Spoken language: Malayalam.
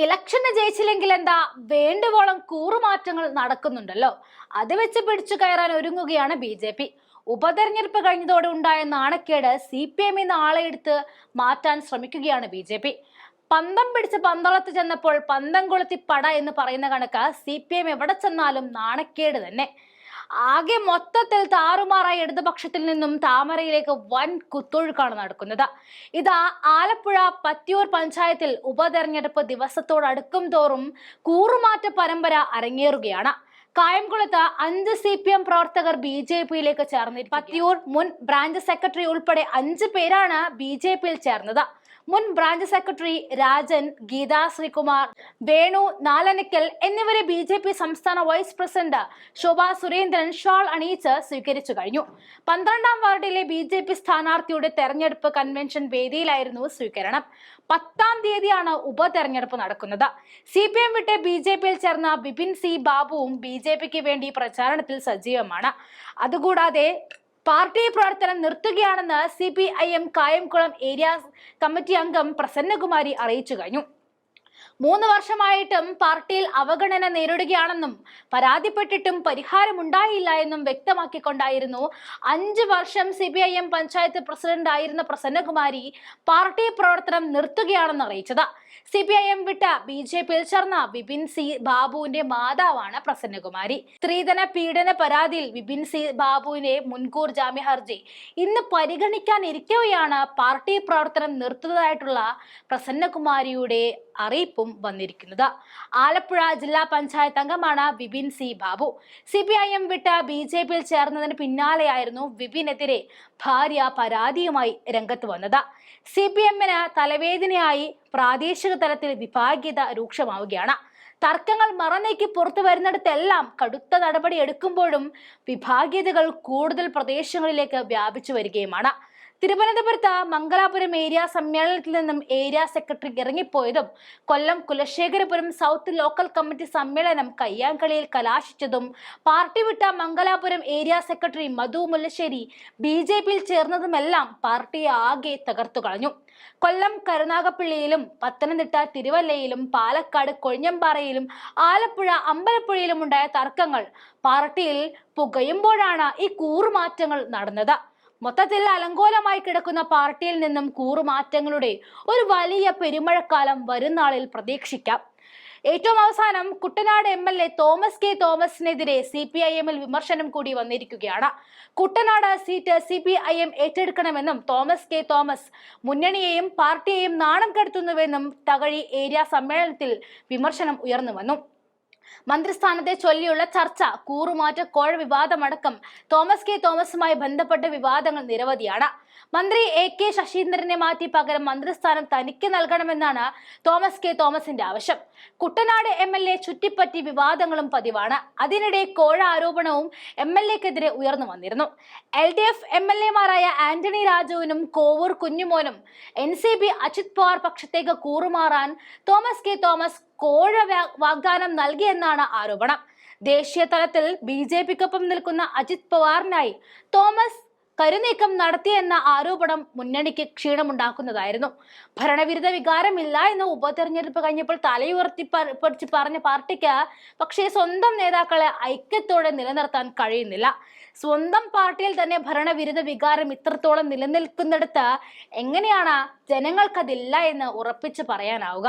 ഇലക്ഷന് ജയിച്ചില്ലെങ്കിൽ എന്താ വേണ്ടുവോളം കൂറുമാറ്റങ്ങൾ നടക്കുന്നുണ്ടല്ലോ. അത് വെച്ച് പിടിച്ചു കയറാൻ ഒരുങ്ങുകയാണ് ബി ജെ പി. ഉപതെരഞ്ഞെടുപ്പ് കഴിഞ്ഞതോടെ ഉണ്ടായ നാണക്കേട് സി പി എമ്മിൽ ആളെ എടുത്ത് മാറ്റാൻ ശ്രമിക്കുകയാണ് ബി ജെ പി. പന്തം പിടിച്ച് പന്തളത്ത് ചെന്നപ്പോൾ പന്തം കൊളുത്തി പട എന്ന് പറയുന്ന കണക്ക് സി പി എം എവിടെ ചെന്നാലും നാണക്കേട് തന്നെ. ആകെ മൊത്തത്തിൽ താറുമാറായ ഇടതുപക്ഷത്തിൽ നിന്നും താമരയിലേക്ക് വൻ കുത്തൊഴുക്കാണ് നടക്കുന്നത്. ഇതാ ആലപ്പുഴ പത്തിയൂർ പഞ്ചായത്തിൽ ഉപതെരഞ്ഞെടുപ്പ് ദിവസത്തോടടുക്കും തോറും കൂറുമാറ്റ പരമ്പര അരങ്ങേറുകയാണ്. കായംകുളത്ത് അഞ്ച് സി പി എം പ്രവർത്തകർ ബി ജെ പിയിലേക്ക് ചേർന്നിരിക്കും പത്തിയൂർ മുൻ ബ്രാഞ്ച് സെക്രട്ടറി ഉൾപ്പെടെ അഞ്ച് പേരാണ് ബി ജെ പിയിൽ ചേർന്നത്. മുൻ ബ്രാഞ്ച് സെക്രട്ടറി രാജൻ ഗീതാ ശ്രീകുമാർ വേണു നാലനക്കൽ എന്നിവരെ ബി ജെ പി സംസ്ഥാന വൈസ് പ്രസിഡന്റ് ശോഭാ സുരേന്ദ്രൻ ഷാൾ അണിയിച്ച് സ്വീകരിച്ചു കഴിഞ്ഞു. പന്ത്രണ്ടാം വാർഡിലെ ബി ജെ പി സ്ഥാനാർത്ഥിയുടെ തെരഞ്ഞെടുപ്പ് കൺവെൻഷൻ വേദിയിലായിരുന്നു സ്വീകരണം. പത്താം തീയതിയാണ് ഉപതെരഞ്ഞെടുപ്പ് നടക്കുന്നത്. സി പി എം വിട്ട് ബി ജെ പിയിൽ ചേർന്ന ബിപിൻ സി ബാബുവും ബി ജെ പിക്ക് വേണ്ടി പ്രചാരണത്തിൽ സജീവമാണ്. അതുകൂടാതെ പാർട്ടി പ്രവർത്തനം നിർത്തുകയാണെന്ന് C P I M Kayamkulam area committee അംഗം പ്രസന്നകുമാരി അറിയിച്ചു കഴിഞ്ഞു. മൂന്ന് വർഷമായിട്ടും പാർട്ടിയിൽ അവഗണന നേരിടുകയാണെന്നും പരാതിപ്പെട്ടിട്ടും പരിഹാരമുണ്ടായില്ല എന്നും വ്യക്തമാക്കിക്കൊണ്ടായിരുന്നു. അഞ്ച് വർഷം C P I M panchayat president ആയിരുന്ന പ്രസന്നകുമാരി പാർട്ടി പ്രവർത്തനം നിർത്തുകയാണെന്ന് അറിയിച്ചത്. സി പി ഐ എം വിട്ട ബി ജെ പിയിൽ ചേർന്ന വിപിൻ സി ബാബുവിന്റെ മാതാവാണ് പ്രസന്നകുമാരി. സ്ത്രീധന പീഡന പരാതിയിൽ വിപിൻ സി ബാബുവിന്റെ മുൻകൂർ ജാമ്യ ഹർജി ഇന്ന് പരിഗണിക്കാനിരിക്കവെയാണ് പാർട്ടി പ്രവർത്തനം നിർത്തുന്നതായിട്ടുള്ള പ്രസന്നകുമാരിയുടെ അറിയിപ്പും വന്നിരിക്കുന്നത്. ആലപ്പുഴ ജില്ലാ പഞ്ചായത്ത് അംഗമാണ് Vipin C Babu. C P I M വിട്ട് ബി ജെ പിയിൽ ചേർന്നതിന് പിന്നാലെയായിരുന്നു വിപിനെതിരെ ഭാര്യ പരാതിയുമായി രംഗത്ത് വന്നത്. സി പി എമ്മിന് തലവേദനയായി പ്രാദേശിക തലത്തിൽ വിഭാഗീയത രൂക്ഷമാവുകയാണ്. തർക്കങ്ങൾ മറന്നേക്ക് പുറത്തു വരുന്നിടത്തെല്ലാം കടുത്ത നടപടി എടുക്കുമ്പോഴും വിഭാഗീയതകൾ കൂടുതൽ പ്രദേശങ്ങളിലേക്ക് വ്യാപിച്ചു വരികയുമാണ്. തിരുവനന്തപുരത്ത് മംഗലാപുരം ഏരിയ സമ്മേളനത്തിൽ നിന്നും area secretary ഇറങ്ങിപ്പോയതും Kollam Kulasekharapuram south local committee സമ്മേളനം കയ്യാങ്കളിയിൽ കലാശിച്ചതും പാർട്ടി വിട്ട Mangalapuram area secretary Madhu Mullassery B J പിയിൽ ചേർന്നതുമെല്ലാം പാർട്ടിയെ ആകെ തകർത്തു കളഞ്ഞു. കൊല്ലം കരുനാഗപ്പള്ളിയിലും പത്തനംതിട്ട തിരുവല്ലയിലും പാലക്കാട് കൊഴിഞ്ഞമ്പാറയിലും ആലപ്പുഴ അമ്പലപ്പുഴയിലും ഉണ്ടായ തർക്കങ്ങൾ പാർട്ടിയിൽ പുകയുമ്പോഴാണ് ഈ കൂറുമാറ്റങ്ങൾ നടന്നത്. മൊത്തത്തിൽ അലങ്കോലമായി കിടക്കുന്ന പാർട്ടിയിൽ നിന്നും കൂറുമാറ്റങ്ങളുടെ ഒരു വലിയ പെരുമഴക്കാലം വരും നാളിൽ പ്രതീക്ഷിക്കാം. ഏറ്റവും അവസാനം Kuttanad M L A Thomas K തോമസിനെതിരെ C P I എമ്മിൽ വിമർശനം കൂടി വന്നിരിക്കുകയാണ്. Kuttanad seat C P I M ഏറ്റെടുക്കണമെന്നും Thomas K Thomas മുന്നണിയെയും പാർട്ടിയെയും നാണം കെടുത്തുന്നുവെന്നും തകഴി ഏരിയ സമ്മേളനത്തിൽ വിമർശനം ഉയർന്നു വന്നു. മന്ത്രിസ്ഥാനത്തെ ചൊല്ലിയുള്ള ചർച്ച കൂറുമാറ്റ കോഴ വിവാദമടക്കം തോമസ് കെ തോമസുമായി ബന്ധപ്പെട്ട വിവാദങ്ങൾ നിരവധിയാണ്. മന്ത്രി എ കെ ശശീന്ദ്രനെ മാറ്റി പകരം മന്ത്രിസ്ഥാനം തനിക്ക് നൽകണമെന്നാണ് തോമസ് കെ തോമസിന്റെ ആവശ്യം. കുട്ടനാട് എം എൽ എ ചുറ്റിപ്പറ്റി വിവാദങ്ങളും പതിവാണ്. അതിനിടെ കോഴ ആരോപണവും എം എൽ എക്കെതിരെ ഉയർന്നു വന്നിരുന്നു. L D F M L എമാരായ Antony രാജുവിനും Kovoor കുഞ്ഞുമോനും N C P Ajit Pawar പക്ഷത്തേക്ക് കൂറുമാറാൻ തോമസ് കെ തോമസ് കോഴ വാഗ്ദാനം നൽകിയെന്നാണ് ആരോപണം. ദേശീയ തലത്തിൽ ബി ജെ പിക്കൊപ്പം നിൽക്കുന്ന അജിത് പവാറിനായി തോമസ് കരുനീക്കം നടത്തിയെന്ന ആരോപണം മുന്നണിക്ക് ക്ഷീണമുണ്ടാക്കുന്നതായിരുന്നു. ഭരണവിരുദ്ധ വികാരമില്ല എന്ന് ഉപതെരഞ്ഞെടുപ്പ് കഴിഞ്ഞപ്പോൾ തലയുയർത്തി പഠിച്ച് പറഞ്ഞ പാർട്ടിക്ക് പക്ഷേ സ്വന്തം നേതാക്കളെ ഐക്യത്തോടെ നിലനിർത്താൻ കഴിയുന്നില്ല. സ്വന്തം പാർട്ടിയിൽ തന്നെ ഭരണവിരുദ്ധ വികാരം ഇത്രത്തോളം നിലനിൽക്കുന്നിടത്ത് എങ്ങനെയാണ് ജനങ്ങൾക്കതില്ല എന്ന് ഉറപ്പിച്ചു പറയാനാവുക?